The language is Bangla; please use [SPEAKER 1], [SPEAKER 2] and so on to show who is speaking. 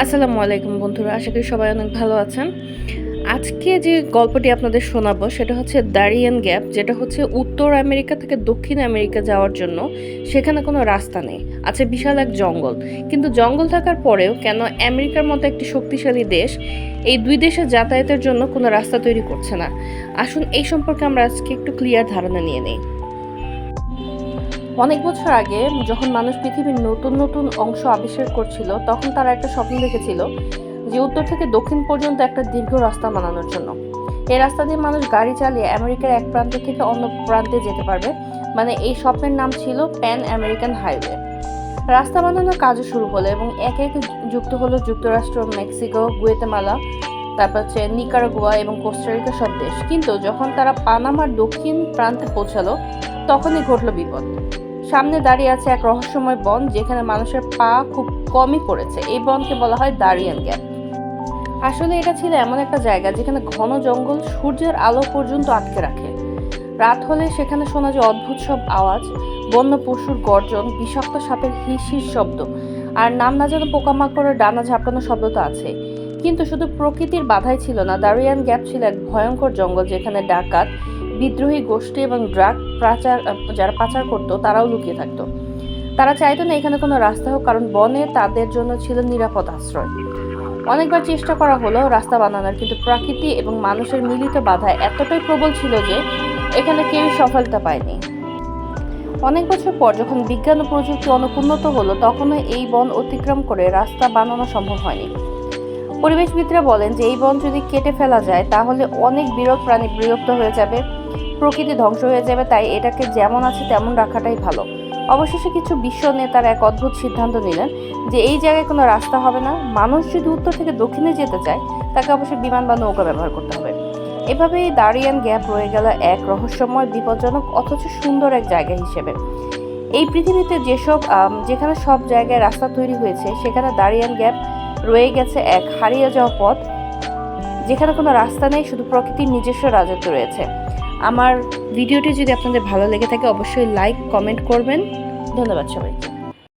[SPEAKER 1] আসসালামু আলাইকুম বন্ধুরা, আশা করি সবাই অনেক ভালো আছেন। আজকে যে গল্পটি আপনাদের শোনাবো সেটা হচ্ছে দারিয়ান গ্যাপ, যেটা হচ্ছে উত্তর আমেরিকা থেকে দক্ষিণ আমেরিকা যাওয়ার জন্য সেখানে কোনো রাস্তা নেই। আছে বিশাল এক জঙ্গল, কিন্তু জঙ্গল থাকার পরেও কেন আমেরিকার মতো একটি শক্তিশালী দেশ এই দুই দেশের যাতায়াতের জন্য কোনো রাস্তা তৈরি করছে না? আসুন এই সম্পর্কে আমরা আজকে একটু ক্লিয়ার ধারণা নিয়ে নিই। অনেক বছর আগে যখন মানুষ পৃথিবীর নতুন নতুন অংশ আবিষ্কার করছিল, তখন তারা একটা স্বপ্ন দেখেছিল যে উত্তর থেকে দক্ষিণ পর্যন্ত একটা দীর্ঘ রাস্তা বানানোর জন্য। এই রাস্তা দিয়ে মানুষ গাড়ি চালিয়ে আমেরিকার এক প্রান্ত থেকে অন্য প্রান্তে যেতে পারবে। মানে এই স্বপ্নের নাম ছিল প্যান আমেরিকান হাইওয়ে। রাস্তা বানানোর কাজও শুরু হলো এবং একে একে যুক্ত হলো যুক্তরাষ্ট্র, মেক্সিকো, গুয়েতেমালা তারপর হচ্ছে নিকারাগুয়া এবং কোস্টারিকা সব দেশ। কিন্তু যখন তারা পানামার দক্ষিণ প্রান্তে পৌঁছালো, তখনই ঘটলো বিপদ। সামনে দাঁড়িয়ে আছে এক রহস্যময় বন যেখানে মানুষের পা খুব কমই পড়েছে। এই বনকে বলা হয় দারিয়ান গ্যাপ। আসলে এটা ছিল এমন একটা জায়গা যেখানে ঘন জঙ্গল সূর্যের আলো পর্যন্ত আটকে রাখে। রাত হলে সেখানে শোনা যায় অদ্ভুত সব আওয়াজ, বন্য পশুর গর্জন, বিষাক্ত সাপের হিস শব্দ, আর নাম না যেন পোকামাকড়ের ডানা ঝাপটানো শব্দ তো আছে কিন্তু শুধু প্রকৃতির বাধাই ছিল না, দারিয়ান গ্যাপ ছিল এক ভয়ঙ্কর জঙ্গল যেখানে ডাকাত, বিদ্রোহী গোষ্ঠী এবং ড্রাগ পাচার যারা পাচার করতো, তারাও লুকিয়ে থাকতো। তারা চাইতো না এখানে কোনো রাস্তা হোক, কারণ বনে তাদের জন্য ছিল নিরাপদ আশ্রয়। অনেকবার চেষ্টা করা হলো রাস্তা বানানোর, কিন্তু প্রকৃতি এবং মানুষের মিলিত বাধা এতটাই প্রবল ছিল যে এখানে কেউই সফলতা পায়নি। অনেক বছর পর যখন বিজ্ঞান ও প্রযুক্তি উন্নত হলো, তখনও এই বন অতিক্রম করে রাস্তা বানানো সম্ভব হয়নি। পরিবেশবিদরা বলেন যে এই বন যদি কেটে ফেলা যায়, তাহলে অনেক বিরল প্রাণী বিরক্ত হয়ে যাবে, প্রকৃতি ধ্বংস হয়ে যাবে, তাই এটাকে যেমন আছে তেমন রাখাটাই ভালো। অবশেষে কিছু বিশ্ব নেতার এক অদ্ভুত সিদ্ধান্ত নিলেন যে এই জায়গায় কোনো রাস্তা হবে না, মানুষ যদি উত্তর থেকে দক্ষিণে যেতে চায়, তাকে অবশ্যই বিমান বা নৌকা ব্যবহার করতে হবে। এভাবে এই দারিয়ান গ্যাপ রয়ে গেল এক রহস্যময়, বিপজ্জনক, অথচ সুন্দর এক জায়গা হিসেবে। এই পৃথিবীতে যেসব যেখানে সব জায়গায় রাস্তা তৈরি হয়েছে, সেখানে দারিয়ান গ্যাপ রয়ে গেছে এক হারিয়ে যাওয়া পথ, যেখানে কোনো রাস্তা নেই, শুধু প্রকৃতির নিজস্ব রাজত্ব রয়েছে। আমার ভিডিওটি যদি আপনাদের ভালো লেগে থাকে, অবশ্যই লাইক কমেন্ট করবেন। ধন্যবাদ সবাইকে।